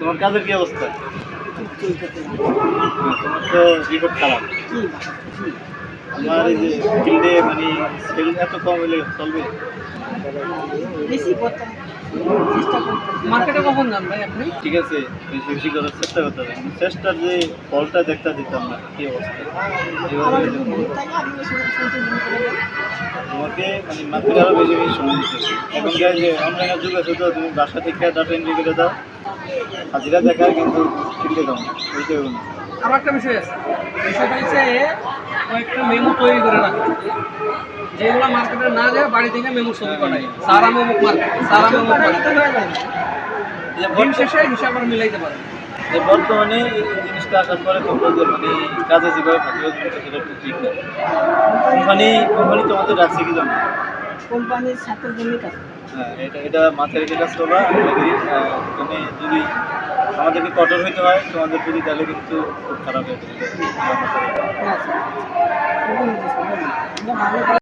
তোমার কাজের কি অবস্থা? তোমার তো রিপোর্ট খারাপ। আমার এই যে ফিল্ডে মানে সেল এত কম হলে চলবে? বেশি মার্কেটে কখন যান ভাই আপনি? ঠিক আছে বেশি বেশি করার চেষ্টা করতে হবে। চেষ্টার যে ফলটা দেখতে দিতাম না কি অবস্থা। তোমাকে মানে মাত্র আরও বেশি বেশি সময় দিতে হবে। এখন কি যে অনলাইনের যুগ আছে তো তুমি বাসা থেকে ডাটা এন্ট্রি করে দাও। হাজিরা দেখায় কিন্তু দাও না। একটা বিষয় আছে। বিষয়টা হচ্ছে কয়েকটা মেমো তৈরি করে রাখে। যেগুলো মার্কেটে না যায় বাড়ি থেকে মেমো ছবি পাঠায়। সারা মেমো মার্কেট সারা মেমো তাহলে তো যায় না। যে দিন বর্ত- শেষে হিসাব আর মিলাইতে পারে যে বর্তমানে এই জিনিসটা আসার পরে মানে কাজে যেভাবে ফাঁকিবাজ সেটা ঠিক না। কোম্পানি কোম্পানি তোমাদের রাখছে কি জানো কোম্পানির সাথে ভূমিকা। হ্যাঁ এটা এটা মাথায় রেখে কাজ করবা। তুমি যদি আমাদেরকে কঠোর হইতে হয় তোমাদের যদি তাহলে কিন্তু খুব খারাপ হয়ে